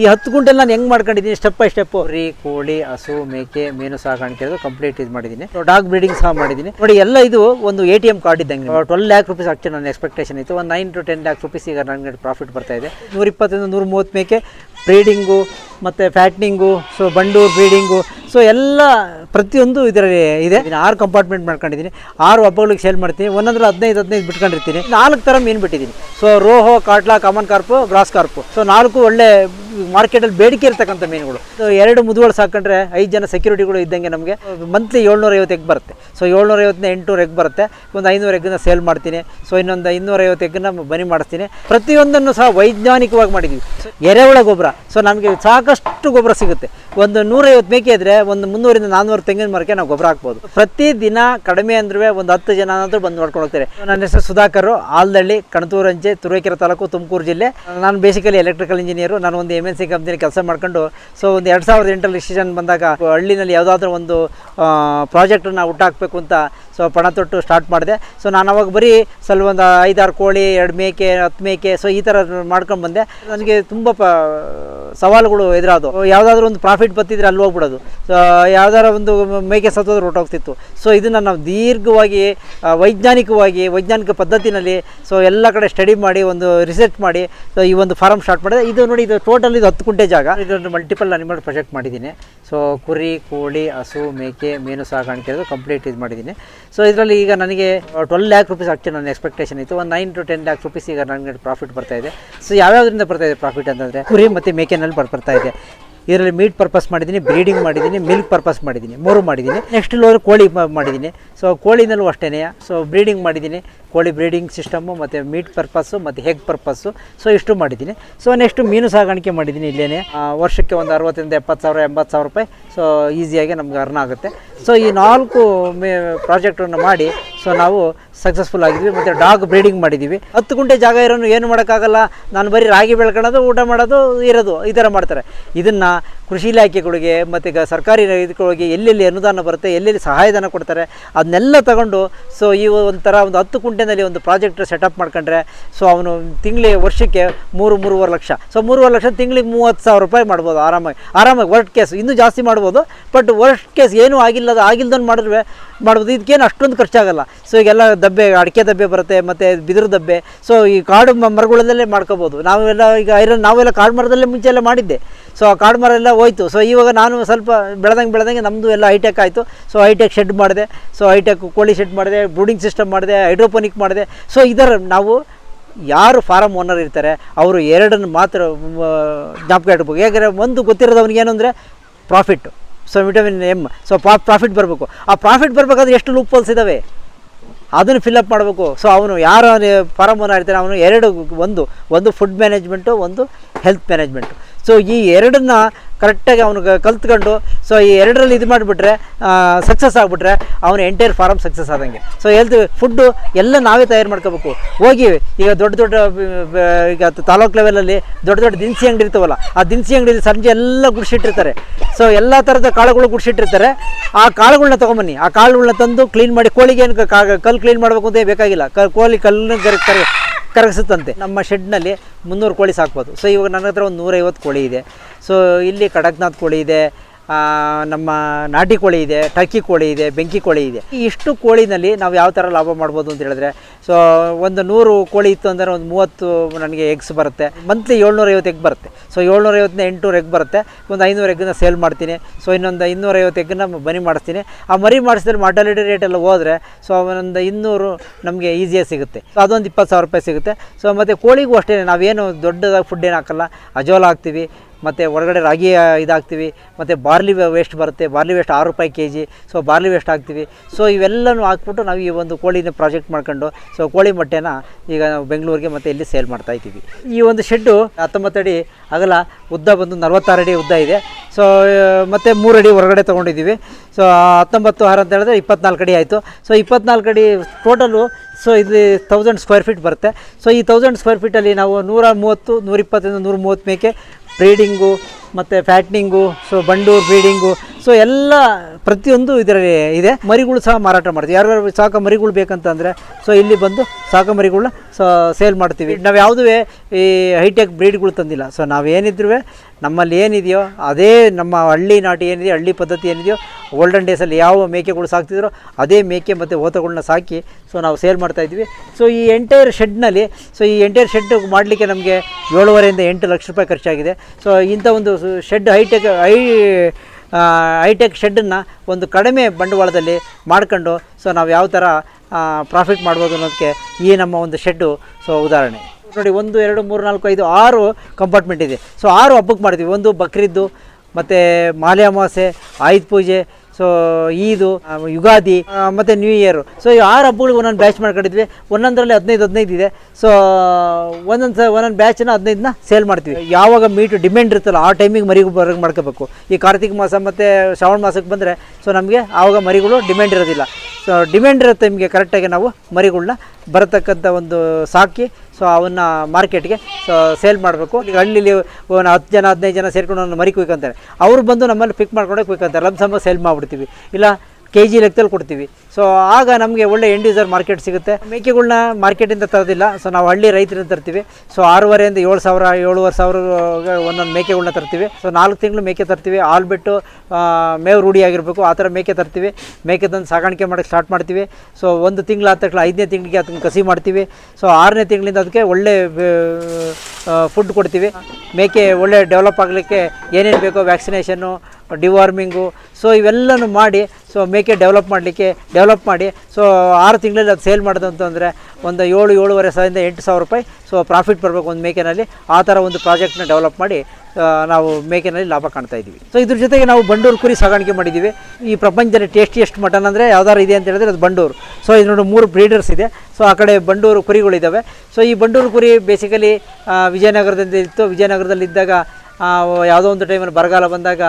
ಈ ಹತ್ತು ಗುಂಟೆಲ್ಲ ನಾನು ಹೆಂಗೆ ಮಾಡ್ಕೊಂಡಿದ್ದೀನಿ? ಸ್ಟೆಪ್ ಬೈ ಸ್ಟೆಪ್ ರೀ ಕೋಳಿ ಹಸು ಮೇಕೆ ಮೀನು ಸಾಕಾಣಿಕೆ ಅದು ಕಂಪ್ಲೀಟ್ ಇದು ಮಾಡಿದ್ದೀನಿ. ಡಾಗ್ ಬ್ರೀಡಿಂಗ್ ಸಹ ಮಾಡಿದ್ದೀನಿ. ನೋಡಿ ಎಲ್ಲ ಇದು ಒಂದು ಎ ಟಿ ಎಂ ಕಾರ್ಡ್ ಇದ್ದಂಗೆ ಟ್ವೆಲ್ ಲ್ಯಾಕ್ ರುಪೀಸ್ ಆಗ್ತದೆ ನನ್ನ ಎಕ್ಸ್ಪೆಕ್ಟೇಷನ್ ಇತ್ತು. ಒಂದು nine to ten lakh rupees ಈಗ ನನಗೆ ಪ್ರಾಫಿಟ್ ಬರ್ತಾ ಇದೆ. ನೂರ ಇಪ್ಪತ್ತರಿಂದ ನೂರ ಮೂವತ್ತು ಮೇಕೆ. ಬ್ರೀಡಿಂಗು ಮತ್ತು fattening so Bandur breeding so ಎಲ್ಲ ಪ್ರತಿಯೊಂದು ಇದರಲ್ಲಿ ಇದೆ. ಆರು ಕಂಪಾರ್ಟ್ಮೆಂಟ್ ಮಾಡ್ಕೊಂಡಿದ್ದೀನಿ. ಆರು ಹಬ್ಬಗಳಿಗೆ ಸೇಲ್ ಮಾಡ್ತೀನಿ. ಒಂದೊಂದ್ರೆ ಹದಿನೈದು ಹದಿನೈದು ಬಿಟ್ಕೊಂಡಿರ್ತೀನಿ. ನಾಲ್ಕು ಥರ ಮೀನು ಬಿಟ್ಟಿದ್ದೀನಿ. So rohu, catla common carp grass carp so ನಾಲ್ಕು ಒಳ್ಳೆ ಮಾರ್ಕೆಟಲ್ಲಿ ಬೇಡಿಕೆ ಇರ್ತಕ್ಕಂಥ ಮೀನುಗಳು. ಸೊ ಎರಡು ಮುದುಗಳು ಸಾಕೊಂಡ್ರೆ ಐದು ಜನ ಸೆಕ್ಯೂರಿಟಿಗಳು ಇದ್ದಂಗೆ ನಮಗೆ ಮಂತ್ಲಿ ಏಳ್ನೂರ ಐವತ್ತು ಎಗ್ ಬರುತ್ತೆ. ಸೊ ಏಳ್ನೂರ ಐವತ್ತಿನ ಎಂಟುನೂರು ಎಗ್ ಬರುತ್ತೆ. ಒಂದು ಐನೂರು ಎಗ್ಗನ್ನ ಸೇಲ್ ಮಾಡ್ತೀನಿ. ಸೊ ಇನ್ನೊಂದು ಇನ್ನೂರೈವತ್ತು ಎಗ್ಗನ್ನ ಬನಿ ಮಾಡಿಸ್ತೀನಿ. ಪ್ರತಿಯೊಂದನ್ನು ಸಹ ವೈಜ್ಞಾನಿಕವಾಗಿ ಮಾಡಿದ್ದೀವಿ ಎರೆಹುಳ ಗೊಬ್ಬರ. ಸೊ ನಮಗೆ ಸಾಕಷ್ಟು ಗೊಬ್ಬರ ಸಿಗುತ್ತೆ. ಒಂದು ನೂರೈವತ್ತು ಮೇಕೆ ಇದ್ದರೆ ಒಂದು ಮುನ್ನೂರಿಂದ ನಾನ್ನೂರು ತೆಂಗಿನ ಮರಕ್ಕೆ ನಾವು ಗೊಬ್ಬರ ಹಾಕ್ಬೋದು. ಪ್ರತಿದಿನ ಕಡಿಮೆ ಅಂದ್ರೂ ಒಂದು ಹತ್ತು ಜನ ಆದರೂ ಬಂದು ನೋಡ್ಕೊಂಡು ಹೋಗ್ತಾರೆ. ನನ್ನ ಹೆಸರು ಸುಧಾಕರ್ ಆಲ್ದಳ್ಳಿ ಕಣತೂರು ಅಂಚೆ, ತುರುವೇಕೆರೆ ತಾಲೂಕು, ತುಮಕೂರು ಜಿಲ್ಲೆ. ನಾನು ಬೇಸಿಕಲಿ ಎಲೆಕ್ಟ್ರಿಕಲ್ ಇಂಜಿನಿಯರು ನಾನು ಒಂದು ಎಂ ಎನ್ ಸಿ ಕಂಪ್ನಿಯಲ್ಲಿ ಕೆಲಸ ಮಾಡ್ಕೊಂಡು ಸೊ ಒಂದು ಎರಡು ಸಾವಿರದ ಎಂಟರಲ್ಲಿ ಡಿಸಿಷನ್ ಬಂದಾಗ ಹಳ್ಳಿನಲ್ಲಿ ಯಾವುದಾದ್ರೂ ಒಂದು ಪ್ರಾಜೆಕ್ಟನ್ನು ಹುಟ್ಟಾಕಬೇಕು ಅಂತ ಸೊ ಪಣ ತೊಟ್ಟು ಸ್ಟಾರ್ಟ್ ಮಾಡಿದೆ. ಸೊ ನಾನು ಅವಾಗ ಬರೀ ಸ್ವಲ್ಪ ಒಂದು ಐದಾರು ಕೋಳಿ, ಎರಡು ಮೇಕೆ, ಹತ್ತು ಮೇಕೆ ಸೊ ಈ ಥರ ಮಾಡ್ಕೊಂಡು ಬಂದೆ. ನನಗೆ ತುಂಬ ಪ, ಸವಾಲುಗಳು ಎದುರಾದವು. ಯಾವುದಾದ್ರೂ ಒಂದು ಪ್ರಾಫಿಟ್ ಬತ್ತಿದ್ರೆ ಅಲ್ಲಿ ಹೋಗ್ಬಿಡೋದು. ಸೊ ಯಾವ್ದಾರ ಒಂದು ಮೇಕೆ ಸತ್ತೋದ್ರೆ ಹೊರ್ಟೋಗ್ತಿತ್ತು. ಸೊ ಇದನ್ನು ನಾವು ದೀರ್ಘವಾಗಿ ವೈಜ್ಞಾನಿಕವಾಗಿ, ವೈಜ್ಞಾನಿಕ ಪದ್ಧತಿನಲ್ಲಿ ಸೊ ಎಲ್ಲ ಕಡೆ ಸ್ಟಡಿ ಮಾಡಿ, ಒಂದು ರಿಸರ್ಚ್ ಮಾಡಿ ಸೊ ಈ ಒಂದು ಫಾರ್ಮ್ ಸ್ಟಾರ್ಟ್ ಮಾಡಿದೆ. ಇದು ನೋಡಿ, ಇದು ಟೋಟಲ್ ಇದು ಹತ್ತು ಕುಂಟೆ ಜಾಗ. ಇದೊಂದು ಮಲ್ಟಿಪಲ್ ಅನಿಮಲ್ ಪ್ರೊಜೆಕ್ಟ್ ಮಾಡಿದ್ದೀನಿ. ಸೊ ಕುರಿ, ಕೋಳಿ, ಹಸು, ಮೇಕೆ, ಮೀನು ಸಾಕಾಣಿಕೆ ಅದು ಕಂಪ್ಲೀಟ್ ಇದು ಮಾಡಿದ್ದೀನಿ. ಸೊ ಇದರಲ್ಲಿ ಈಗ ನನಗೆ ಟ್ವೆಲ್ ಲ್ಯಾಕ್ ರುಪೀಸ್ ಆಗ್ತದೆ ನನ್ನ ಎಕ್ಸ್ಪೆಕ್ಟೇಷನ್ ಇತ್ತು. ಒಂದು nine to ten lakh rupees ಈಗ ನನಗೆ ಪ್ರಾಫಿಟ್ ಬರ್ತಾ ಇದೆ. ಸೊ ಯಾವ್ಯಾವುದರಿಂದ ಬರ್ತಾ ಇದೆ ಪ್ರಾಫಿಟ್ ಅಂತಂದರೆ, ಕುರಿ ಮತ್ತು ಮೇಕೆನಲ್ಲಿ ಬರ್- ಬರ್ತಾ ಇದೆ. ಇದರಲ್ಲಿ ಮೀಟ್ ಪರ್ಪಸ್ ಮಾಡಿದ್ದೀನಿ ಬ್ರೀಡಿಂಗ್ ಮಾಡಿದ್ದೀನಿ ಮಿಲ್ಕ್ ಪರ್ಪಸ್ ಮಾಡಿದ್ದೀನಿ, ಮೂರು ಮಾಡಿದ್ದೀನಿ. ನೆಕ್ಸ್ಟ್ ಹೋದ್ರೆ ಕೋಳಿ ಮಾಡಿದ್ದೀನಿ. ಸೊ ಕೋಳಿನಲ್ಲೂ ಅಷ್ಟೇ ಸೊ ಬ್ರೀಡಿಂಗ್ ಮಾಡಿದ್ದೀನಿ. ಕೋಳಿ ಬ್ರೀಡಿಂಗ್ ಸಿಸ್ಟಮು ಮತ್ತು ಮೀಟ್ ಪರ್ಪಸ್ಸು ಮತ್ತು ಹೆಗ್ ಪರ್ಪಸ್ಸು ಸೊ ಇಷ್ಟು ಮಾಡಿದ್ದೀನಿ. ಸೊ ನೆಕ್ಸ್ಟ್ ಮೀನು ಸಾಗಾಣಿಕೆ ಮಾಡಿದ್ದೀನಿ ಇಲ್ಲೇ ವರ್ಷಕ್ಕೆ ಒಂದು ಅರವತ್ತರಿಂದ ಎಪ್ಪತ್ತು ಸಾವಿರ, ಎಂಬತ್ತು ಸಾವಿರ ರೂಪಾಯಿ. ಸೊ ಈಸಿಯಾಗಿ ನಮ್ಗೆ ಅರ್ನ್ ಆಗುತ್ತೆ. ಸೊ ಈ ನಾಲ್ಕು ಮೇ ಪ್ರಾಜೆಕ್ಟನ್ನು ಮಾಡಿ ಸೊ ನಾವು ಸಕ್ಸಸ್ಫುಲ್ ಆಗಿದ್ವಿ ಮತ್ತು ಡಾಗ್ ಬ್ರೀಡಿಂಗ್ ಮಾಡಿದ್ದೀವಿ ಹತ್ತು ಗುಂಟೆ ಜಾಗ ಇರೋನು ಏನು ಮಾಡೋಕ್ಕಾಗಲ್ಲ? ನಾನು ಬರೀ ರಾಗಿ ಬೆಳ್ಕೊಳ್ಳೋದು, ಊಟ ಮಾಡೋದು, ಇರೋದು, ಈ ಥರ ಮಾಡ್ತಾರೆ. ಇದನ್ನು ಕೃಷಿ ಇಲಾಖೆಗಳಿಗೆ ಮತ್ತು ಈಗ ಸರ್ಕಾರಿ ಇದಕ್ಕೆ ಎಲ್ಲೆಲ್ಲಿ ಅನುದಾನ ಬರುತ್ತೆ, ಎಲ್ಲೆಲ್ಲಿ ಸಹಾಯಧನ ಕೊಡ್ತಾರೆ, ಅದನ್ನೆಲ್ಲ ತಗೊಂಡು ಸೊ ಈ ಒಂಥರ ಒಂದು ಹತ್ತು ಕುಂಟೆನಲ್ಲಿ ಒಂದು ಪ್ರಾಜೆಕ್ಟ್ ಸೆಟಪ್ ಮಾಡ್ಕೊಂಡ್ರೆ ಸೊ ಅವನು ತಿಂಗಳಿಗೆ ವರ್ಷಕ್ಕೆ ಮೂರು, ಮೂರುವರೆ ಲಕ್ಷ. ಸೊ ಮೂರುವರೆ ಲಕ್ಷ ತಿಂಗಳಿಗೆ ಮೂವತ್ತು ಸಾವಿರ ರೂಪಾಯಿ ಮಾಡ್ಬೋದು ಆರಾಮಾಗಿ. ಆರಾಮಾಗಿ ವರ್ಸ್ಟ್ ಕೇಸ್ ಇನ್ನೂ ಜಾಸ್ತಿ ಮಾಡ್ಬೋದು ಬಟ್ ವರ್ಸ್ಟ್ ಕೇಸ್ ಏನೂ ಆಗಿಲ್ಲದ ಆಗಿಲ್ದನ್ನು ಮಾಡಿದ್ರೆ ಮಾಡ್ಬೋದು. ಇದಕ್ಕೇನು ಅಷ್ಟೊಂದು ಖರ್ಚಾಗಲ್ಲ. ಸೊ ಈಗೆಲ್ಲ ದಬ್ಬೆ, ಅಡಿಕೆ ದಬ್ಬೆ ಬರುತ್ತೆ, ಮತ್ತು ಬಿದಿರು ದಬ್ಬೆ. ಸೊ ಈ ಕಾಡು ಮರಗಳಲ್ಲೇ ಮಾಡ್ಕೋಬೋದು. ನಾವೆಲ್ಲ ಈಗ ಐರನ್, ನಾವೆಲ್ಲ ಕಾಡು ಮರದಲ್ಲೇ ಮುಂಚೆ ಎಲ್ಲ ಮಾಡಿದ್ದೆ. ಸೊ ಆ ಕಾಡು ಮರ ಎಲ್ಲ ಹೋಯ್ತು. ಸೊ ಇವಾಗ ನಾನು ಸ್ವಲ್ಪ ಬೆಳೆದಂಗೆ ಬೆಳೆದಂಗೆ ನಮ್ಮದು ಎಲ್ಲ ಹೈಟೆಕ್ ಆಯಿತು. ಸೊ ಹೈಟೆಕ್ ಶೆಡ್ ಮಾಡಿದೆ. ಸೊ ಹೈಟೆಕ್ ಕೋಳಿ ಶೆಡ್ ಮಾಡಿದೆ ಬ್ರೂಡಿಂಗ್ ಸಿಸ್ಟಮ್ ಮಾಡಿದೆ ಹೈಡ್ರೋಪೋನಿಕ್ ಮಾಡಿದೆ. ಸೊ ಇದರ ನಾವು ಯಾರು ಫಾರಮ್ ಓನರ್ ಇರ್ತಾರೆ, ಅವರು ಎರಡನ್ನು ಮಾತ್ರ ಜ್ಞಾಪಕ ಇಟ್ಬೇಕು ಯಾಕಂದರೆ ಒಂದು ಗೊತ್ತಿರೋದವನಿಗೆ ಏನು ಅಂದರೆ profit so vitamin M so ಪ್ರಾ ಪ್ರಾಫಿಟ್ ಬರಬೇಕು. ಆ ಪ್ರಾಫಿಟ್ ಬರಬೇಕಾದ್ರೆ ಎಷ್ಟು ಲೂಪ್ ಹೋಲ್ಸ್ ಇದ್ದಾವೆ ಅದನ್ನು ಫಿಲಪ್ ಮಾಡಬೇಕು. ಸೊ ಅವನು ಯಾರು ಫಾರಮ್ ಓನರ್ ಇರ್ತಾನೆ ಅವನು ಎರಡು, ಒಂದು ಒಂದು ಫುಡ್ ಮ್ಯಾನೇಜ್ಮೆಂಟು ಒಂದು ಹೆಲ್ತ್ ಮ್ಯಾನೇಜ್ಮೆಂಟು ಸೊ ಈ ಎರಡನ್ನ ಕರೆಕ್ಟಾಗಿ ಅವನು ಕಲ್ತ್ಕೊಂಡು ಸೊ ಈ ಎರಡರಲ್ಲಿ ಇದು ಮಾಡಿಬಿಟ್ರೆ ಸಕ್ಸಸ್ ಆಗಿಬಿಟ್ರೆ ಅವನ ಎಂಟೈರ್ ಫಾರಮ್ ಸಕ್ಸಸ್ ಆದಂಗೆ. ಸೊ ಹೆಲ್ತ್ ಫುಡ್ಡು ಎಲ್ಲ ನಾವೇ ತಯಾರು ಮಾಡ್ಕೋಬೇಕು. ಹೋಗಿ, ಈಗ ದೊಡ್ಡ ದೊಡ್ಡ ಈಗ ತಾಲೂಕು ಲೆವೆಲಲ್ಲಿ ದೊಡ್ಡ ದೊಡ್ಡ ದಿನಸಿ ಅಂಗಡಿ ಇರ್ತವಲ್ಲ, ಆ ದಿನಸಿ ಅಂಗಡಿಯಲ್ಲಿ ಸಂಜೆ ಎಲ್ಲ ಗುಡಿಸಿಟ್ಟಿರ್ತಾರೆ ಸೊ ಎಲ್ಲ ಥರದ ಕಾಳುಗಳು ಗುಡಿಸಿಟ್ಟಿರ್ತಾರೆ ಆ ಕಾಳುಗಳನ್ನ ತೊಗೊಂಬನ್ನಿ. ಆ ಕಾಳುಗಳನ್ನ ತಂದು ಕ್ಲೀನ್ ಮಾಡಿ ಕೋಳಿಗೆ ಏನು ಕಲ್ಲು ಕ್ಲೀನ್ ಮಾಡಬೇಕು ಅಂತ ಬೇಕಾಗಿಲ್ಲ. ಕ ಕೋಳಿ ಕಲ್ಲನ್ನು ಕರ ಕರಗಿಸುತ್ತಂತೆ. ನಮ್ಮ ಶೆಡ್ನಲ್ಲಿ ಮುನ್ನೂರು ಕೋಳಿ ಸಾಕ್ಬೋದು. ಸೊ ಇವಾಗ ನನ್ನ ಹತ್ರ ಒಂದು ನೂರೈವತ್ತು ಕೋಳಿ ಇದೆ. ಸೊ ಇಲ್ಲಿ ಕಡಕ್ನಾಥ್ ಕೋಳಿ ಇದೆ ನಮ್ಮ ನಾಟಿ ಕೋಳಿ ಇದೆ ಟರ್ಕಿ ಕೋಳಿ ಇದೆ, ಬೆಂಕಿ ಕೋಳಿ ಇದೆ. ಇಷ್ಟು ಕೋಳಿನಲ್ಲಿ ನಾವು ಯಾವ ಥರ ಲಾಭ ಮಾಡ್ಬೋದು ಅಂತ ಹೇಳಿದ್ರೆ ಸೊ ಒಂದು ನೂರು ಕೋಳಿ ಇತ್ತು ಅಂದರೆ ಒಂದು ಮೂವತ್ತು ನನಗೆ ಎಗ್ಸ್ ಬರುತ್ತೆ. ಮಂತ್ಲಿ ಏಳ್ನೂರೈವತ್ತು ಎಗ್ ಬರುತ್ತೆ. ಸೊ ಏಳ್ನೂರೈವತ್ತಿನ ಎಂಟುನೂರು ಎಗ್ ಬರುತ್ತೆ. ಒಂದು ಐನೂರು ಎಗ್ಗನ್ನ ಸೇಲ್ ಮಾಡ್ತೀನಿ. ಸೊ ಇನ್ನೊಂದು ಇನ್ನೂರೈವತ್ತು ಎಗ್ನ ಬನಿ ಮಾಡಿಸ್ತೀನಿ. ಆ ಮರಿ ಮಾಡಿಸಿದ್ರೆ ಮಾರ್ಟಾಲಿಟಿ ರೇಟ್ ಎಲ್ಲ ಹೋದರೆ ಸೊ ಅವನೊಂದು ಇನ್ನೂರು ನಮಗೆ ಈಸಿಯಾಗಿ ಸಿಗುತ್ತೆ. ಸೊ ಅದೊಂದು ಇಪ್ಪತ್ತು ಸಾವಿರ ರೂಪಾಯಿ ಸಿಗುತ್ತೆ. ಸೊ ಮತ್ತು ಕೋಳಿಗೂ ಅಷ್ಟೇ ನಾವೇನು ದೊಡ್ಡದಾಗಿ ಫುಡ್ ಏನು ಹಾಕಲ್ಲ, ಅಜೋಲ ಹಾಕ್ತೀವಿ. ಮತ್ತು ಹೊರಗಡೆ ರಾಗಿ ಇದಾಗ್ತೀವಿ, ಮತ್ತು ಬಾರ್ಲಿ ವೇಸ್ಟ್ ಬರುತ್ತೆ, ಬಾರ್ಲಿ ವೇಸ್ಟ್ ಆರು ರೂಪಾಯಿ K G so barley waste ಹಾಕ್ತೀವಿ ಸೊ ಇವೆಲ್ಲನೂ ಹಾಕ್ಬಿಟ್ಟು ನಾವು ಈ ಒಂದು ಕೋಳಿನ ಪ್ರಾಜೆಕ್ಟ್ ಮಾಡ್ಕೊಂಡು ಸೊ ಕೋಳಿ ಮೊಟ್ಟೆನ ಈಗ ನಾವು ಬೆಂಗಳೂರಿಗೆ ಮತ್ತು ಇಲ್ಲಿ ಸೇಲ್ ಮಾಡ್ತಾ ಇದ್ದೀವಿ. ಈ ಒಂದು ಶೆಡ್ಡು ಹತ್ತೊಂಬತ್ತು ಅಡಿ ಅಗಲ ಉದ್ದ ಬಂದು ನಲವತ್ತಾರು ಅಡಿ ಉದ್ದ ಇದೆ. ಸೊ ಮತ್ತು ಮೂರು ಅಡಿ ಹೊರಗಡೆ ತೊಗೊಂಡಿದ್ದೀವಿ. ಸೊ ಹತ್ತೊಂಬತ್ತು ಆರು ಅಂತ ಹೇಳಿದ್ರೆ ಇಪ್ಪತ್ನಾಲ್ಕು ಅಡಿ ಆಯಿತು. ಸೊ ಇಪ್ಪತ್ನಾಲ್ಕು ಅಡಿ ಟೋಟಲು ಸೊ ಇದು ತೌಸಂಡ್ ಸ್ಕ್ವೇರ್ ಫೀಟ್ ಬರುತ್ತೆ. ಸೊ ಈ ತೌಸಂಡ್ ಸ್ಕ್ವೇರ್ ಫೀಟಲ್ಲಿ ನಾವು ನೂರ ಮೂವತ್ತು ನೂರಿಪ್ಪತ್ತರಿಂದ ನೂರ ಮೂವತ್ತು ಮೇಕೆ ಬ್ರೀಡಿಂಗು ಮತ್ತು fattening so Bandur breeding so ಎಲ್ಲ ಪ್ರತಿಯೊಂದು ಇದರಲ್ಲಿ ಇದೆ. ಮರಿಗಳು ಸಹ ಮಾರಾಟ ಮಾಡ್ತೀವಿ. ಯಾರು ಸಾಕ ಮರಿಗಳು ಬೇಕಂತಂದರೆ ಸೊ ಇಲ್ಲಿ ಬಂದು ಸಾಕ ಮರಿಗಳನ್ನ ಸೊ ಸೇಲ್ ಮಾಡ್ತೀವಿ. ನಾವು ಯಾವುದೂ ಈ ಹೈಟೆಕ್ ಬ್ರೀಡ್ಗಳು ತಂದಿಲ್ಲ. ಸೊ ನಾವೇನಿದ್ರೂ ನಮ್ಮಲ್ಲಿ ಏನಿದೆಯೋ ಅದೇ ನಮ್ಮ ಹಳ್ಳಿ ನಾಟಿ ಏನಿದೆಯೋ ಹಳ್ಳಿ ಪದ್ಧತಿ ಏನಿದೆಯೋ ಓಲ್ಡನ್ ಡೇಸಲ್ಲಿ ಯಾವ ಮೇಕೆಗಳು ಸಾಕ್ತಿದ್ರೋ ಅದೇ ಮೇಕೆ ಮತ್ತು ಓತಗಳನ್ನ ಸಾಕಿ ಸೊ ನಾವು ಸೇಲ್ ಮಾಡ್ತಾ ಇದ್ವಿ. ಸೊ ಈ ಎಂಟೈರ್ ಶೆಡ್ನಲ್ಲಿ ಸೊ ಈ ಎಂಟೈರ್ ಶೆಡ್ ಮಾಡಲಿಕ್ಕೆ ನಮಗೆ ಏಳುವರೆಯಿಂದ ಎಂಟು ಲಕ್ಷ ರೂಪಾಯಿ ಖರ್ಚಾಗಿದೆ. ಸೊ ಇಂಥ ಒಂದು ಶೆಡ್ ಹೈಟೆಕ್ ಹೈ ಹೈಟೆಕ್ ಶೆಡ್ಡನ್ನು ಒಂದು ಕಡಿಮೆ ಬಂಡವಾಳದಲ್ಲಿ ಮಾಡ್ಕೊಂಡು ಸೊ ನಾವು ಯಾವ ಥರ ಪ್ರಾಫಿಟ್ ಮಾಡ್ಬೋದು ಅನ್ನೋದಕ್ಕೆ ಈ ನಮ್ಮ ಒಂದು ಶೆಡ್ಡು ಸೊ ಉದಾಹರಣೆ. ನೋಡಿ, ಒಂದು, ಎರಡು, ಮೂರು, ನಾಲ್ಕು, ಐದು, ಆರು ಕಂಪಾರ್ಟ್ಮೆಂಟ್ ಇದೆ. ಸೊ ಆರು ಹಬ್ಬಕ್ಕೆ ಮಾಡ್ತೀವಿ. ಒಂದು ಬಕ್ರೀದ್ದು, ಮತ್ತು ಮಾಲೆ ಅಮಾವಾಸ್ಯೆ, ಆಯುಧ ಪೂಜೆ ಸೊ ಈದು ಯುಗಾದಿ ಮತ್ತು ನ್ಯೂ ಇಯರು ಸೊ ಈ ಆರು ಹಬ್ಬಗಳಿಗೆ ಒಂದೊಂದು ಬ್ಯಾಚ್ ಮಾಡ್ಕೊಂಡಿದ್ವಿ. ಒಂದೊಂದರಲ್ಲಿ ಹದಿನೈದು ಹದಿನೈದು ಇದೆ. ಸೊ ಒಂದೊಂದು ಸ, ಒಂದೊಂದು ಬ್ಯಾಚನ್ನ ಹದಿನೈದನ್ನ ಸೇಲ್ ಮಾಡ್ತೀವಿ. ಯಾವಾಗ ಮೀಟ್ ಡಿಮ್ಯಾಂಡ್ ಇರುತ್ತಲ್ಲ, ಆ ಟೈಮಿಗೆ ಮರಿಗೂ ಬರೋಂಗೆ ಮಾಡ್ಕೋಬೇಕು. ಈ ಕಾರ್ತಿಕ ಮಾಸ ಮತ್ತು ಶ್ರಾವಣ ಮಾಸಕ್ಕೆ ಬಂದರೆ ಸೊ ನಮಗೆ ಆವಾಗ ಮರಿಗಳು ಡಿಮ್ಯಾಂಡ್ ಇರೋದಿಲ್ಲ. ಸೊ ಡಿಮ್ಯಾಂಡ್ ಇರೋ ಟೈಮ್ಗೆ ಕರೆಕ್ಟಾಗಿ ನಾವು ಮರಿಗಳನ್ನ ಬರತಕ್ಕಂಥ ಒಂದು ಸಾಕಿ ಸೊ ಅವನ್ನ ಮಾರ್ಕೆಟ್ಗೆ ಸೊ ಸೇಲ್ ಮಾಡಬೇಕು. ಈಗ ಹಳ್ಳಿಲಿ ಒಂದು ಹತ್ತು ಜನ, ಹದಿನೈದು ಜನ ಸೇರ್ಕೊಂಡು ಒಂದು ಮರಿ ಕುಯ್ಕೊಂತಾರೆ. ಅವ್ರು ಬಂದು ನಮ್ಮಲ್ಲಿ ಪಿಕ್ ಮಾಡ್ಕೊಂಡೆ ಕುಯ್ಕೊಂತಾರೆ. ಲಂಸಮ್ಮ ಸೇಲ್ ಮಾಡಿಬಿಡ್ತೀವಿ. ಇಲ್ಲ ಕೆ ಜಿ ಲೆಕ್ಕದಲ್ಲಿ ಕೊಡ್ತೀವಿ. ಸೊ ಆಗ ನಮಗೆ ಒಳ್ಳೆ ಎಂಡ್ ಯೂಸರ್ ಮಾರ್ಕೆಟ್ ಸಿಗುತ್ತೆ. ಮೇಕೆಗಳನ್ನ ಮಾರ್ಕೆಟಿಂದ ತರೋದಿಲ್ಲ. ಸೊ ನಾವು ಹಳ್ಳಿ ರೈತರಿಂದ ತರ್ತೀವಿ. ಸೊ ಆರೂವರೆಯಿಂದ ಏಳು ಸಾವಿರ, ಏಳುವರೆ ಸಾವಿರ ಒಂದೊಂದು ಮೇಕೆಗಳನ್ನ ತರ್ತೀವಿ. ಸೊ ನಾಲ್ಕು ತಿಂಗಳು ಮೇಕೆ ತರ್ತೀವಿ. ಹಾಲು ಬಿಟ್ಟು ಮೇವು ರೂಢಿ ಆಗಿರಬೇಕು. ಆ ಥರ ಮೇಕೆ ತರ್ತೀವಿ. ಮೇಕೆ ತಂದು ಸಾಗಾಣಿಕೆ ಮಾಡೋಕ್ಕೆ ಸ್ಟಾರ್ಟ್ ಮಾಡ್ತೀವಿ. ಸೊ ಒಂದು ತಿಂಗಳು ಆದ ತಕ್ಷಣ ಐದನೇ ತಿಂಗಳಿಗೆ ಅದನ್ನು ಕಸಿ ಮಾಡ್ತೀವಿ. ಸೊ ಆರನೇ ತಿಂಗಳಿಂದ ಅದಕ್ಕೆ ಒಳ್ಳೆ ಫುಡ್ ಕೊಡ್ತೀವಿ. ಮೇಕೆ ಒಳ್ಳೆ ಡೆವಲಪ್ ಆಗಲಿಕ್ಕೆ ಏನೇನು ಬೇಕೋ ವ್ಯಾಕ್ಸಿನೇಷನ್ನು ಡಿವಾರ್ಮಿಂಗು ಸೊ ಇವೆಲ್ಲನೂ ಮಾಡಿ ಸೊ ಮೇಕೆ ಡೆವಲಪ್ ಮಾಡಲಿಕ್ಕೆ ಡೆವಲಪ್ ಮಾಡಿ ಸೊ ಆರು ತಿಂಗಳಲ್ಲಿ ಅದು ಸೇಲ್ ಮಾಡೋದು ಅಂತಂದರೆ ಒಂದು ಏಳು, ಏಳುವರೆ ಸಾವಿರದಿಂದ ಎಂಟು ಸಾವಿರ ರೂಪಾಯಿ ಸೊ ಪ್ರಾಫಿಟ್ ಬರಬೇಕು ಒಂದು ಮೇಕೆನಲ್ಲಿ. ಆ ಥರ ಒಂದು ಪ್ರಾಜೆಕ್ಟ್ನ ಡೆವಲಪ್ ಮಾಡಿ ನಾವು ಮೇಕೆನಲ್ಲಿ ಲಾಭ ಕಾಣ್ತಾ ಇದ್ದೀವಿ. ಸೊ ಇದ್ರ ಜೊತೆಗೆ ನಾವು ಬಂಡೂರು ಕುರಿ ಸಾಗಾಣಿಕೆ ಮಾಡಿದ್ದೀವಿ. ಈ ಪ್ರಪಂಚದಲ್ಲಿ ಟೇಸ್ಟಿಯೆಸ್ಟ್ ಮಟನ್ ಅಂದರೆ ಯಾವ್ದಾರು ಇದೆ ಅಂತ ಹೇಳಿದ್ರೆ ಅದು ಬಂಡೂರು. ಸೊ ಇದು ನೋಡಿ ಮೂರು ಬ್ರೀಡರ್ಸ್ ಇದೆ. ಸೊ ಆ ಕಡೆ ಬಂಡೂರು ಕುರಿಗಳಿದ್ದಾವೆ ಸೊ ಈ ಬಂಡೂರು ಕುರಿ ಬೇಸಿಕಲಿ ವಿಜಯನಗರದಿಂದ ಇತ್ತು. ವಿಜಯನಗರದಲ್ಲಿದ್ದಾಗ ಯಾವುದೋ ಒಂದು ಟೈಮಲ್ಲಿ ಬರಗಾಲ ಬಂದಾಗ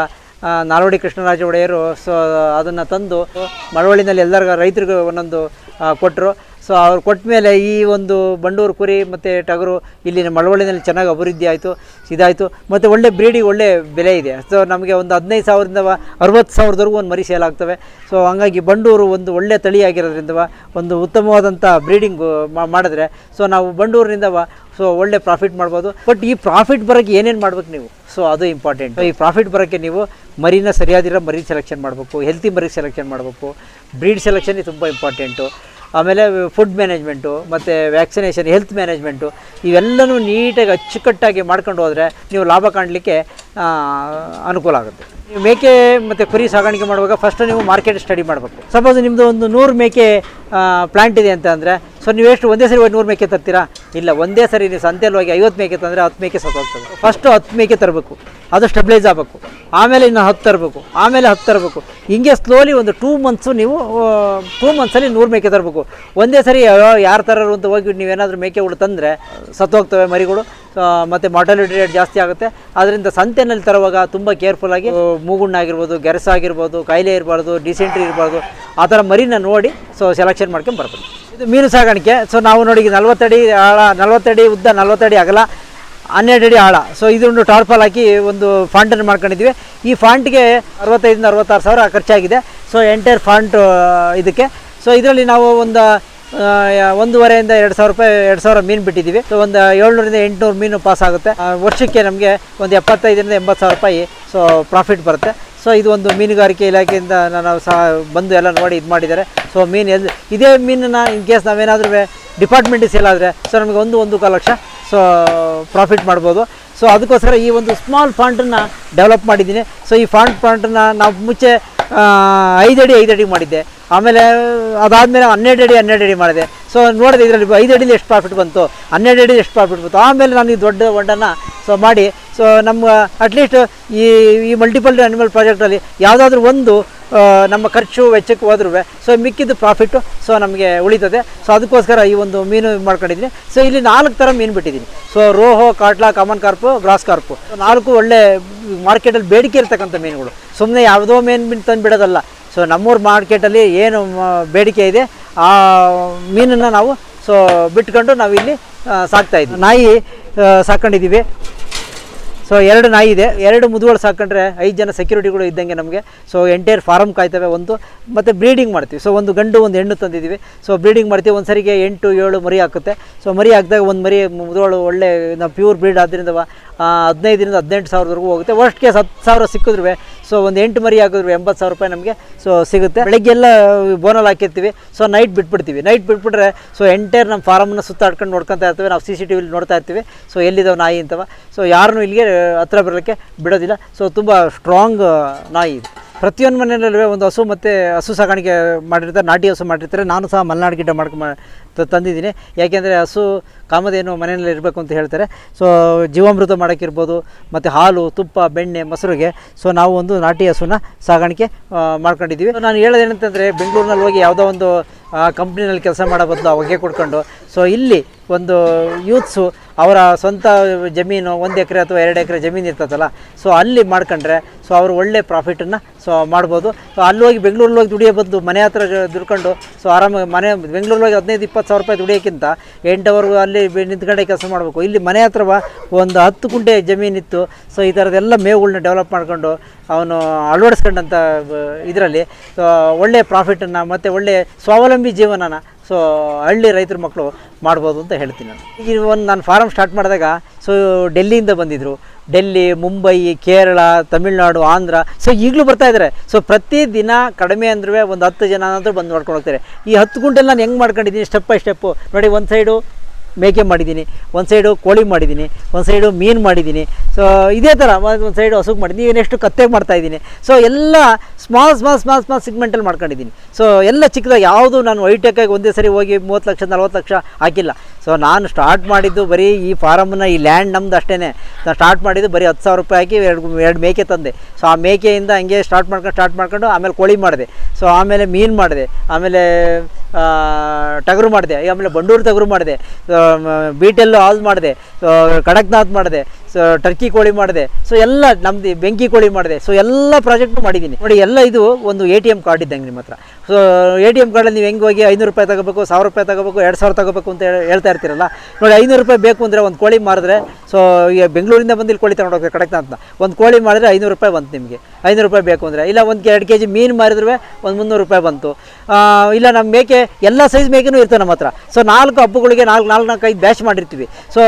ನಾಲ್ವಡಿ ಕೃಷ್ಣರಾಜ ಒಡೆಯರು ಸೊ ಅದನ್ನು ತಂದು ಮಳವಳ್ಳಿನಲ್ಲಿ ಎಲ್ಲರಿಗೂ ರೈತರಿಗೂ ಒಂದೊಂದು ಕೊಟ್ಟರು ಸೊ ಅವ್ರು ಕೊಟ್ಟ ಮೇಲೆ ಈ ಒಂದು ಬಂಡೂರು ಕುರಿ ಮತ್ತು ಟಗರು ಇಲ್ಲಿನ ಮಳವಳ್ಳಿನಲ್ಲಿ ಚೆನ್ನಾಗಿ ಅಭಿವೃದ್ಧಿ ಆಯಿತು, ಇದಾಯಿತು. ಮತ್ತು ಒಳ್ಳೆ ಬ್ರೀಡಿಗೆ ಒಳ್ಳೆ ಬೆಲೆ ಇದೆ. ಸೊ ನಮಗೆ ಒಂದು ಹದಿನೈದು ಸಾವಿರದಿಂದ ಅರವತ್ತು ಸಾವಿರದವರೆಗೂ ಒಂದು ಮರಿ ಸೇಲ್ ಆಗ್ತವೆ. ಸೊ ಹಂಗಾಗಿ ಬಂಡೂರು ಒಂದು ಒಳ್ಳೆ ತಳಿ ಆಗಿರೋದ್ರಿಂದ ಒಂದು ಉತ್ತಮವಾದಂಥ ಬ್ರೀಡಿಂಗ್ ಮಾಡಿದ್ರೆ ಸೊ ನಾವು ಬಂಡೂರಿನಿಂದ ಸೊ ಒಳ್ಳೆ ಪ್ರಾಫಿಟ್ ಮಾಡ್ಬೋದು. ಬಟ್ ಈ ಪ್ರಾಫಿಟ್ ಬರೋಕ್ಕೆ ಏನೇನು ಮಾಡ್ಬೇಕು ನೀವು? ಸೊ ಅದು ಇಂಪಾರ್ಟೆಂಟ್ ಈ ಪ್ರಾಫಿಟ್ ಬರೋಕ್ಕೆ ನೀವು ಮರಿನ ಸರಿಯಾದಿರೋ ಮರಿ ಸೆಲೆಕ್ಷನ್ ಮಾಡಬೇಕು ಹೆಲ್ತಿ ಮರಿ ಸೆಲೆಕ್ಷನ್ ಮಾಡಬೇಕು. ಬ್ರೀಡ್ ಸೆಲೆಕ್ಷನ್ ತುಂಬ ಇಂಪಾರ್ಟೆಂಟು ಆಮೇಲೆ ಫುಡ್ ಮ್ಯಾನೇಜ್ಮೆಂಟು ಮತ್ತು ವ್ಯಾಕ್ಸಿನೇಷನ್ ಹೆಲ್ತ್ ಮ್ಯಾನೇಜ್ಮೆಂಟು ಇವೆಲ್ಲನೂ ನೀಟಾಗಿ ಅಚ್ಚುಕಟ್ಟಾಗಿ ಮಾಡ್ಕೊಂಡು ಹೋದರೆ ನೀವು ಲಾಭ ಕಾಣಲಿಕ್ಕೆ ಅನುಕೂಲ ಆಗುತ್ತೆ. ನೀವು ಮೇಕೆ ಮತ್ತು ಕುರಿ ಸಾಗಾಣಿಕೆ ಮಾಡುವಾಗ ಫಸ್ಟ್ ನೀವು ಮಾರ್ಕೆಟ್ ಸ್ಟಡಿ ಮಾಡಬೇಕು. ಸಪೋಸ್ ನಿಮ್ಮದು ಒಂದು ನೂರು ಮೇಕೆ ಪ್ಲ್ಯಾಂಟ್ ಇದೆ ಅಂತ ಅಂದರೆ ಸೊ ನೀವು ಎಷ್ಟು ಒಂದೇ ಸರಿ ನೂರು ಮೇಕೆ ತರ್ತೀರಾ? ಇಲ್ಲ, ಒಂದೇ ಸರಿ ನೀವು ಸಂತೆಯಲ್ಲಿ ಹೋಗಿ ಐವತ್ತು ಮೇಕೆ ತಂದರೆ ಹತ್ತು ಮೇಕೆ ಸತ್ತೋಗ್ತದೆ ಫಸ್ಟು ಹತ್ತು ಮೇಕೆ ತರಬೇಕು. ಅದು ಸ್ಟೆಬ್ಲೈಸ್ ಆಗಬೇಕು. ಆಮೇಲೆ ಇನ್ನು ಹತ್ತು ತರಬೇಕು. ಆಮೇಲೆ ಹತ್ತು ತರಬೇಕು. ಹಿಂಗೆ ಸ್ಲೋಲಿ ಒಂದು ಟೂ ಮಂತ್ಸು ನೀವು ಟೂ ಮಂತ್ಸಲ್ಲಿ ನೂರು ಮೇಕೆ ತರಬೇಕು. ಒಂದೇ ಸರಿ ಯಾರು ತರೋರು ಅಂತ ಹೋಗಿ ನೀವೇನಾದರೂ ಮೇಕೆಗಳು ತಂದರೆ ಸತ್ತೋಗ್ತವೆ ಮರಿಗಳು. ಮತ್ತು ಮಾರ್ಟಾಲಿಟಿ ರೇಟ್ ಜಾಸ್ತಿ ಆಗುತ್ತೆ. ಆದ್ದರಿಂದ ಸಂತೆನಲ್ಲಿ ತರುವಾಗ ತುಂಬ ಕೇರ್ಫುಲ್ಲಾಗಿ ಮೂಗುಣ್ಣಾಗಿರ್ಬೋದು ಗೆರಸ ಆಗಿರ್ಬೋದು, ಕಾಯಿಲೆ ಇರಬಾರ್ದು ಡಿಸೆಂಟ್ರಿ ಇರಬಾರ್ದು, ಆ ಥರ ಮರಿನ ನೋಡಿ ಸೊ ಸೆಲೆಕ್ಷನ್ ಮಾಡ್ಕೊಂಡು ಬರ್ಬೇಕು. ಇದು ಮೀನು ಸಾಗಾಣಿಕೆ ಸೊ ನಾವು ನೋಡಿ ನಲ್ವತ್ತಡಿ ಆಳ ನಲ್ವತ್ತಡಿ ಉದ್ದ ನಲ್ವತ್ತಡಿ ಅಗಲ, ಹನ್ನೆರಡು ಅಡಿ ಆಳ. ಸೊ ಇದೊಂದು ಟಾರ್ಪಲ್ ಹಾಕಿ ಒಂದು ಫಾಂಟನ್ನು ಮಾಡ್ಕೊಂಡಿದ್ವಿ ಈ ಫಾಂಟ್ಗೆ ಅರವತ್ತೈದರಿಂದ ಅರವತ್ತಾರು ಸಾವಿರ ಖರ್ಚಾಗಿದೆ. ಸೊ ಎಂಟೈರ್ ಫಾಂಟು ಇದಕ್ಕೆ. ಸೊ ಇದರಲ್ಲಿ ನಾವು ಒಂದು ಒಂದೂವರೆಯಿಂದ ಎರಡು ಸಾವಿರ ರೂಪಾಯಿ, ಎರಡು ಸಾವಿರ ಮೀನು ಬಿಟ್ಟಿದ್ದೀವಿ. ಸೊ ಒಂದು ಏಳ್ನೂರಿಂದ ಎಂಟುನೂರು ಮೀನು ಪಾಸ್ ಆಗುತ್ತೆ. ವರ್ಷಕ್ಕೆ ನಮಗೆ ಒಂದು ಎಪ್ಪತ್ತೈದರಿಂದ ಎಂಬತ್ತು ಸಾವಿರ ರೂಪಾಯಿ ಸೊ ಪ್ರಾಫಿಟ್ ಬರುತ್ತೆ. ಸೊ ಇದು ಒಂದು ಮೀನುಗಾರಿಕೆ ಇಲಾಖೆಯಿಂದ ನಾನು ಸಹ ಬಂದು ಎಲ್ಲ ನೋಡಿ ಇದು ಮಾಡಿದ್ದಾರೆ. ಸೊ ಮೀನು ಎಲ್ಲಿ ಇದೇ ಮೀನನ್ನು ಇನ್ ಕೇಸ್ ನಾವೇನಾದರೂ ಡಿಪಾರ್ಟ್ಮೆಂಟ್ ಸೇಲ್ ಆದರೆ ಸೊ ನಮಗೆ ಒಂದು ಒಂದು ಕಾಲು ಲಕ್ಷ ಸೊ ಪ್ರಾಫಿಟ್ ಮಾಡ್ಬೋದು. ಸೊ ಅದಕ್ಕೋಸ್ಕರ ಈ ಒಂದು ಸ್ಮಾಲ್ ಫಾಂಟನ್ನು ಡೆವಲಪ್ ಮಾಡಿದ್ದೀನಿ. ಸೊ ಈ ಫಾಂಟ್ ಫಾಂಟನ್ನು ನಾವು ಮುಂಚೆ ಐದಡಿ ಐದಡಿ ಮಾಡಿದ್ದೆ. ಆಮೇಲೆ ಅದಾದಮೇಲೆ ಹನ್ನೆರಡು ಅಡಿ ಹನ್ನೆರಡು ಅಡಿ ಮಾಡಿದೆ. ಸೊ ನೋಡಿದೆ ಇದರಲ್ಲಿ ಐದು ಅಡಿಲಿ ಎಷ್ಟು ಪ್ರಾಫಿಟ್ ಬಂತು? ಹನ್ನೆರಡು ಅಡಿ ಎಷ್ಟು ಪ್ರಾಫಿಟ್ ಬಂತು? ಆಮೇಲೆ ನಾನು ಈ ದೊಡ್ಡ ಒಂಡನ್ನು ಸೊ ಮಾಡಿ ಸೊ ನಮ್ಮ ಅಟ್ಲೀಸ್ಟ್ ಈ ಈ ಮಲ್ಟಿಪಲ್ ಅನಿಮಲ್ ಪ್ರಾಜೆಕ್ಟಲ್ಲಿ ಯಾವುದಾದ್ರೂ ಒಂದು ನಮ್ಮ ಖರ್ಚು ವೆಚ್ಚಕ್ಕೆ ಹೋದ್ರೂ ಸೊ ಮಿಕ್ಕಿದ್ದು ಪ್ರಾಫಿಟ್ಟು ಸೊ ನಮಗೆ ಉಳಿತದೆ. ಸೊ ಅದಕ್ಕೋಸ್ಕರ ಈ ಒಂದು ಮೀನು ಮಾಡ್ಕೊಂಡಿದ್ದೀನಿ. ಸೊ ಇಲ್ಲಿ ನಾಲ್ಕು ಥರ ಮೀನು ಬಿಟ್ಟಿದ್ದೀನಿ. So rohu, catla, common carp, grass carp. ನಾಲ್ಕು ಒಳ್ಳೆ ಮಾರ್ಕೆಟಲ್ಲಿ ಬೇಡಿಕೆ ಇರ್ತಕ್ಕಂಥ ಮೀನುಗಳು. ಸುಮ್ಮನೆ ಯಾವುದೋ ಮೀನು ತಂದು ಬಿಡೋದಲ್ಲ. ಸೊ ನಮ್ಮೂರು ಮಾರ್ಕೆಟಲ್ಲಿ ಏನು ಬೇಡಿಕೆ ಇದೆ, ಆ ಮೀನನ್ನು ನಾವು ಸೊ ಬಿಟ್ಕೊಂಡು ನಾವಿಲ್ಲಿ ಸಾಕ್ತಾಯಿದ್ವಿ ನಾಯಿ ಸಾಕೊಂಡಿದ್ದೀವಿ. ಸೊ ಎರಡು ನಾಯಿ ಇದೆ. ಎರಡು ಮುದುಗಳು ಸಾಕೊಂಡ್ರೆ ಐದು ಜನ ಸೆಕ್ಯೂರಿಟಿಗಳು ಇದ್ದಂಗೆ ನಮಗೆ. ಸೊ ಎಂಟೈರ್ ಫಾರಮ್ ಕಾಯ್ತವೆ ಒಂದು. ಮತ್ತು ಬ್ರೀಡಿಂಗ್ ಮಾಡ್ತೀವಿ. ಸೊ ಒಂದು ಗಂಡು, ಒಂದು ಹೆಣ್ಣು ತಂದಿದ್ದೀವಿ. ಸೊ ಬ್ರೀಡಿಂಗ್ ಮಾಡ್ತೀವಿ. ಒಂದು ಸರಿಗೆ ಎಂಟು, ಏಳು ಮರಿ ಹಾಕುತ್ತೆ. ಸೊ ಮರಿ ಹಾಕಿದಾಗ ಒಂದು ಮರಿ ಮುದುಗಳು ಒಳ್ಳೆ ನಾವು ಪ್ಯೂರ್ ಬ್ರೀಡ್ ಆದ್ದರಿಂದ ಹದಿನೈದರಿಂದ ಹದಿನೆಂಟು ಸಾವಿರದವರೆಗೂ ಹೋಗುತ್ತೆ. ವರ್ಸ್ಟ್ ಕೇಸ್ ಹತ್ತು ಸಾವಿರ ಸಿಕ್ಕಿದ್ರು ಸೊ ಒಂದು ಎಂಟು ಮರಿ ಹಾಕಿದ್ರು ಎಂಬತ್ತು ಸಾವಿರ ರೂಪಾಯಿ ನಮಗೆ ಸೊ ಸಿಗುತ್ತೆ. ಬೆಳಗ್ಗೆಲ್ಲ ಬೋನಲ್ಲಿ ಹಾಕಿರ್ತೀವಿ ಸೊ ನೈಟ್ ಬಿಟ್ಬಿಡ್ತೀವಿ. ನೈಟ್ ಬಿಟ್ಬಿಟ್ರೆ ಸೊ ಎಂಟೈರ್ ನಮ್ಮ ಫಾರಮನ್ನು ಸುತ್ತಾಡ್ಕೊಂಡು ನೋಡ್ಕೊತಾ ಇರ್ತೀವಿ. ನಾವು ಸಿ ಸಿ ಟಿ ವಿಲಿ ನೋಡ್ತಾ ಇರ್ತೀವಿ. ಸೊ ಎಲ್ಲಿದ್ದಾವೆ ನಾಯಿ ಅಂತವ. ಸೊ ಯಾರನ್ನೂ ಇಲ್ಲಿಗೆ ಹತ್ರ ಬರೋಕ್ಕೆ ಬಿಡೋದಿಲ್ಲ. ಸೊ ತುಂಬ ಸ್ಟ್ರಾಂಗ್ ನಾಯಿ ಪ್ರತಿಯೊಂದು ಮನೆಯಲ್ಲೂ ಒಂದು ಹಸು ಮತ್ತು ಹಸು ಸಾಕಾಣಿಕೆ ಮಾಡಿರ್ತಾರೆ, ನಾಟಿ ಹಸು ಮಾಡಿರ್ತಾರೆ. ನಾನು ಸಹ ಮಲೆನಾಡು ಗಿಡ್ಡ ಮಾಡ್ಕೊ ತಂದಿದ್ದೀನಿ. ಯಾಕೆಂದರೆ ಹಸು ಕಾಮಧೇನು ಮನೆಯಲ್ಲಿ ಇರಬೇಕು ಅಂತ ಹೇಳ್ತಾರೆ. ಸೊ ಜೀವಾಮೃತ ಮಾಡೋಕ್ಕಿರ್ಬೋದು, ಮತ್ತು ಹಾಲು, ತುಪ್ಪ, ಬೆಣ್ಣೆ, ಮೊಸರಿಗೆ. ಸೊ ನಾವು ಒಂದು ನಾಟಿ ಹಸುನ ಸಾಗಾಣಿಕೆ ಮಾಡ್ಕೊಂಡಿದ್ದೀವಿ. ನಾನು ಹೇಳೋದೇನಂತಂದರೆ, ಬೆಂಗಳೂರಿನಲ್ಲಿ ಹೋಗಿ ಯಾವುದೋ ಒಂದು ಕಂಪ್ನಿನಲ್ಲಿ ಕೆಲಸ ಮಾಡೋ ಬದಲು ಹೊಗೆ ಕೊಡ್ಕೊಂಡು ಸೊ ಇಲ್ಲಿ ಒಂದು, ಯೂತ್ಸು ಅವರ ಸ್ವಂತ ಜಮೀನು ಒಂದು ಎಕರೆ ಅಥವಾ ಎರಡು ಎಕರೆ ಜಮೀನು ಇರ್ತದಲ್ಲ ಸೊ ಅಲ್ಲಿ ಮಾಡ್ಕೊಂಡ್ರೆ ಸೊ ಅವರು ಒಳ್ಳೆ ಪ್ರಾಫಿಟನ್ನು ಸೊ ಮಾಡ್ಬೋದು. ಸೊ ಅಲ್ಲಿ ಹೋಗಿ ಬೆಂಗಳೂರಲ್ಲಿ ಹೋಗಿ ದುಡಿಯೋ ಬದಲು ಮನೆ ಹತ್ರ ದುಡ್ಕೊಂಡು ಸೊ ಆರಾಮಾಗಿ ಮನೆ ಬೆಂಗಳೂರಲ್ಲಿ ಹೋಗಿ ಹದಿನೈದು ಇಪ್ಪತ್ತು ಸಾವಿರ ರೂಪಾಯಿ ದುಡಿಯೋಕ್ಕಿಂತ ಎಂಟವರೆಗೂ ಅಲ್ಲಿ ನಿಂತ್ಕೊಂಡೆ ಕೆಲಸ ಮಾಡಬೇಕು. ಇಲ್ಲಿ ಮನೆ ಹತ್ರ ಒಂದು ಹತ್ತು ಕುಂಟೆ ಜಮೀನಿತ್ತು ಸೊ ಈ ಥರದ್ದೆಲ್ಲ ಮೇವುಗಳನ್ನ ಡೆವಲಪ್ ಮಾಡ್ಕೊಂಡು ಅವನು ಅಳವಡಿಸ್ಕೊಂಡಂಥ ಇದರಲ್ಲಿ ಸೊ ಒಳ್ಳೆಯ ಪ್ರಾಫಿಟನ್ನು ಮತ್ತು ಒಳ್ಳೆಯ ಸ್ವಾವಲಂಬಿ ಜೀವನನ ಸೊ ಹಳ್ಳಿ ರೈತರ ಮಕ್ಕಳು ಮಾಡ್ಬೋದು ಅಂತ ಹೇಳ್ತೀನಿ ನಾನು. ಈಗ ಒಂದು ನಾನು ಫಾರಮ್ ಸ್ಟಾರ್ಟ್ ಮಾಡಿದಾಗ ಸೊ ಡೆಲ್ಲಿಯಿಂದ ಬಂದಿದ್ದರು ಡೆಲ್ಲಿ, ಮುಂಬೈ, ಕೇರಳ, ತಮಿಳ್ನಾಡು, ಆಂಧ್ರ ಸೊ ಈಗಲೂ ಬರ್ತಾ ಇದ್ದಾರೆ ಸೊ ಪ್ರತಿ ದಿನ ಕಡಿಮೆ ಅಂದ್ರೂ ಒಂದು ಹತ್ತು ಜನ ಅಂತೂ ಬಂದು ಮಾಡ್ಕೊಂಡು ಹೋಗ್ತಾರೆ. ಈ ಹತ್ತು ಗುಂಟೆಲ್ಲ ನಾನು ಹೆಂಗೆ ಮಾಡ್ಕೊಂಡಿದ್ದೀನಿ ಸ್ಟೆಪ್ ಬೈ ಸ್ಟೆಪ್ಪು ನೋಡಿ, ಒಂದು ಸೈಡು ಮೇಕೆ ಮಾಡಿದ್ದೀನಿ, ಒಂದು ಸೈಡು ಕೋಳಿ ಮಾಡಿದ್ದೀನಿ, ಒಂದು ಸೈಡು ಮೀನು ಮಾಡಿದ್ದೀನಿ. ಸೊ ಇದೇ ಥರ ಒಂದು ಸೈಡು ಹಸುಗೆ ಮಾಡಿದ್ದೀನಿ ನೆಕ್ಸ್ಟ್ ಕತ್ತೆಗೆ ಮಾಡ್ತಾಯಿದ್ದೀನಿ ಸೊ ಎಲ್ಲ ಸ್ಮಾಲ್ ಸ್ಮಾಲ್ ಸ್ಮಾಲ್ ಸ್ಮಾಲ್ ಸಿಗ್ಮೆಂಟಲ್ಲಿ ಮಾಡ್ಕೊಂಡಿದ್ದೀನಿ. ಸೊ ಎಲ್ಲ ಚಿಕ್ಕದಾಗಿ ಯಾವುದು ನಾನು ವೈಟೆಕ್ಕಾಗಿ ಒಂದೇ ಸರಿ ಹೋಗಿ ಮೂವತ್ತು ಲಕ್ಷ, ನಲ್ವತ್ತು ಲಕ್ಷ ಹಾಕಿಲ್ಲ. ಸೊ ನಾನು ಸ್ಟಾರ್ಟ್ ಮಾಡಿದ್ದು ಬರೀ ಈ ಫಾರಮ್ನ ಈ ಲ್ಯಾಂಡ್ ನಮ್ದು ಅಷ್ಟೇ ನಾನು ಸ್ಟಾರ್ಟ್ ಮಾಡಿದ್ದು ಬರೀ ಹತ್ತು ಸಾವಿರ ರೂಪಾಯಿ ಹಾಕಿ ಎರಡು ಎರಡು ಮೇಕೆ ತಂದೆ. ಸೊ ಆ ಮೇಕೆಯಿಂದ ಹಂಗೆ ಸ್ಟಾರ್ಟ್ ಮಾಡ್ಕೊಂಡು ಸ್ಟಾರ್ಟ್ ಮಾಡ್ಕೊಂಡು ಆಮೇಲೆ ಕೋಳಿ ಮಾಡಿದೆ. ಸೊ ಆಮೇಲೆ ಮೀನು ಮಾಡಿದೆ. ಆಮೇಲೆ ಟಗರು ಮಾಡಿದೆ. ಆಮೇಲೆ ಬಂಡೂರು ಟಗರು ಮಾಡಿದೆ. ಬೀಟೆಲ್ಲು ಹಾಲ್ ಮಾಡಿದೆ. ಕಡಕ್ನಾಥ್ ಮಾಡಿದೆ. ಸೊ ಟರ್ಕಿ ಕೋಳಿ ಮಾಡಿದೆ. ಸೊ ಎಲ್ಲ ನಮ್ದು ಬೆಂಕಿ ಕೋಳಿ ಮಾಡಿದೆ. ಸೊ ಎಲ್ಲ ಪ್ರಾಜೆಕ್ಟು ಮಾಡಿದ್ದೀನಿ ನೋಡಿ, ಎಲ್ಲ ಇದು ಒಂದು ಎ ಟಿ ಎಂ ಕಾರ್ಡ್ ಇದ್ದಂಗೆ ನಿಮ್ಮ ಹತ್ರ. ಸೊ ಎ ಟಿ ಎಂ ಕಾರ್ಡಲ್ಲಿ ನೀವು ಹೆಂಗೆ ಹೋಗಿ ಐನೂರು ರೂಪಾಯಿ ತಗೋಬೇಕು, ಸಾವಿರ ರೂಪಾಯಿ ತಗೋಬೇಕು, ಎರಡು ಸಾವಿರ ತಗೋಬೇಕು ಅಂತ ಹೇಳ್ತಾ ಇರ್ತೀರಲ್ಲ. ನೋಡಿ, ಐನೂರು ರೂಪಾಯಿ ಬೇಕು ಅಂದರೆ ಒಂದು ಕೋಳಿ ಮಾರಿದ್ರೆ ಸೊ ಈಗ ಬೆಂಗಳೂರಿಂದ ಬಂದು ಇಲ್ಲಿ ಕೋಳಿ ತಗೊಂಡು ಕಡೆಕ್ಟ್ ಅಂತ. ಒಂದು ಕೋಳಿ ಮಾಡಿದ್ರೆ ಐನೂರು ರೂಪಾಯಿ ಬಂತು ನಿಮಗೆ. ಐನೂರು ರೂಪಾಯಿ ಬೇಕು ಅಂದರೆ. ಇಲ್ಲ, ಒಂದು ಎರಡು ಕೆ ಜಿ ಮೀನು ಮಾರಿದ್ರೆ ಒಂದು ಮುನ್ನೂರು ರೂಪಾಯಿ ಬಂತು. ಇಲ್ಲ ನಮ್ಮ ಮೇಕೆ, ಎಲ್ಲ ಸೈಜ್ ಮೇಕೆನೂ ಇರ್ತವೆ ನಮ್ಮ ಹತ್ರ. ಸೊ ನಾಲ್ಕು ಹಬ್ಬಗಳಿಗೆ ನಾಲ್ಕು ನಾಲ್ಕು ನಾಲ್ಕು ಐದು ಬ್ಯಾಚ್ ಮಾಡಿರ್ತೀವಿ. ಸೊ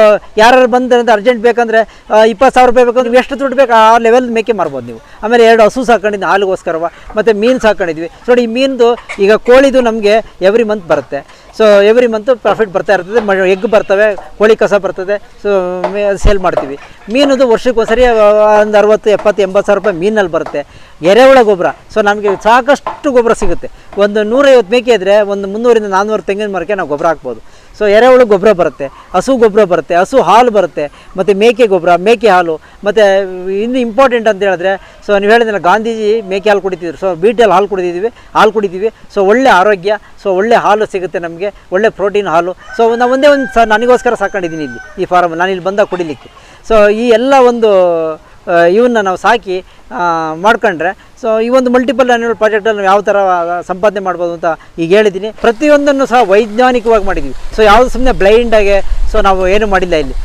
ಯಾರು ಬಂದ್ರೆ ಅರ್ಜೆಂಟ್ ಬೇಕಂದರೆ ಇಪ್ಪತ್ತು ಸಾವಿರ ರೂಪಾಯಿ ಬೇಕು ನೀವು ಎಷ್ಟು ದುಡ್ಡು ಬೇಕು? ಆ ಲೆವೆಲ್ ಮೇಕೆ ಮಾರ್ಬೋದು ನೀವು. ಆಮೇಲೆ ಎರಡು ಹಸು ಸಾಕೊಂಡಿದ್ದು ಹಾಲಿಗೋಸ್ಕರವ. ಮತ್ತು ಮೀನು ಸಾಕೊಂಡಿದ್ವಿ. ನೋಡಿ, ಈ ಮೀನ್ದು ಈಗ ಕೋಳಿದು ನಮಗೆ ಎವ್ರಿ ಮಂತ್ ಬರುತ್ತೆ. ಸೊ ಎವ್ರಿ ಮಂತ್ ಪ್ರಾಫಿಟ್ ಬರ್ತಾ ಇರ್ತದೆ. ಎಗ್ ಬರ್ತವೆ, ಕೋಳಿ ಕಸ ಬರ್ತದೆ. ಸೊ ಸೇಲ್ ಮಾಡ್ತೀವಿ. ಮೀನದು ವರ್ಷಕ್ಕೊಂದ್ಸರಿ ಒಂದು ಅರವತ್ತು, ಎಪ್ಪತ್ತು, ಎಂಬತ್ತು ಸಾವಿರ ರೂಪಾಯಿ ಮೀನಲ್ಲಿ ಬರುತ್ತೆ. ಎರೆಹುಳ ಗೊಬ್ಬರ. ಸೊ ನಮಗೆ ಸಾಕಷ್ಟು ಗೊಬ್ಬರ ಸಿಗುತ್ತೆ. ಒಂದು ನೂರೈವತ್ತು ಮೇಕೆ ಇದ್ದರೆ ಒಂದು ಮುನ್ನೂರಿಂದ ನಾನ್ನೂರು ತೆಂಗಿನ ಮರಕ್ಕೆ ನಾವು ಗೊಬ್ಬರ ಹಾಕ್ಬೋದು. ಸೊ ಎರೆಹುಳು ಗೊಬ್ಬರ ಬರುತ್ತೆ, ಹಸು ಗೊಬ್ಬರ ಬರುತ್ತೆ, ಹಸು ಹಾಲು ಬರುತ್ತೆ, ಮತ್ತು ಮೇಕೆ ಗೊಬ್ಬರ, ಮೇಕೆ ಹಾಲು, ಮತ್ತು ಇನ್ನು ಇಂಪಾರ್ಟೆಂಟ್ ಅಂತ ಹೇಳಿದ್ರೆ ಸೊ ನೀವು ಹೇಳಿದ್ರೆ ಗಾಂಧೀಜಿ ಮೇಕೆ ಹಾಲು ಕುಡಿತಿದ್ರು. ಸೊ ಬೀಟಲ್ಲಿ ಹಾಲು ಕುಡಿದಿದ್ದೀವಿ ಹಾಲು ಕುಡಿತೀವಿ ಸೊ ಒಳ್ಳೆ ಆರೋಗ್ಯ ಸೊ ಒಳ್ಳೆ ಹಾಲು ಸಿಗುತ್ತೆ ನಮಗೆ, ಒಳ್ಳೆ ಪ್ರೋಟೀನ್ ಹಾಲು. ಸೊ ನಾವು ಒಂದೇ ಒಂದು ಸ ನನಗೋಸ್ಕರ ಸಾಕೊಂಡಿದ್ದೀನಿ ಇಲ್ಲಿ ಈ ಫಾರಮ್ ನಾನು ಇಲ್ಲಿ ಬಂದಾಗ ಕುಡಿಲಿಕ್ಕೆ. ಸೊ ಈ ಎಲ್ಲ ಒಂದು ಇವನ್ನ ನಾವು ಸಾಕಿ ಮಾಡ್ಕೊಂಡ್ರೆ ಸೊ ಈ ಒಂದು ಮಲ್ಟಿಪಲ್ ಆ್ಯನ್ಯುವಲ್ ಪ್ರಾಜೆಕ್ಟಲ್ಲಿ ನಾವು ಯಾವ ಥರ ಸಂಪಾದನೆ ಮಾಡ್ಬೋದು ಅಂತ ಈಗ ಹೇಳಿದ್ದೀನಿ. ಪ್ರತಿಯೊಂದನ್ನು ಸಹ ವೈಜ್ಞಾನಿಕವಾಗಿ ಮಾಡಿದ್ದೀವಿ ಸೊ ಯಾವುದು ಸುಮ್ಮನೆ ಬ್ಲೈಂಡಾಗೆ ಸೊ ನಾವು ಏನು ಮಾಡಿಲ್ಲ ಇಲ್ಲಿ.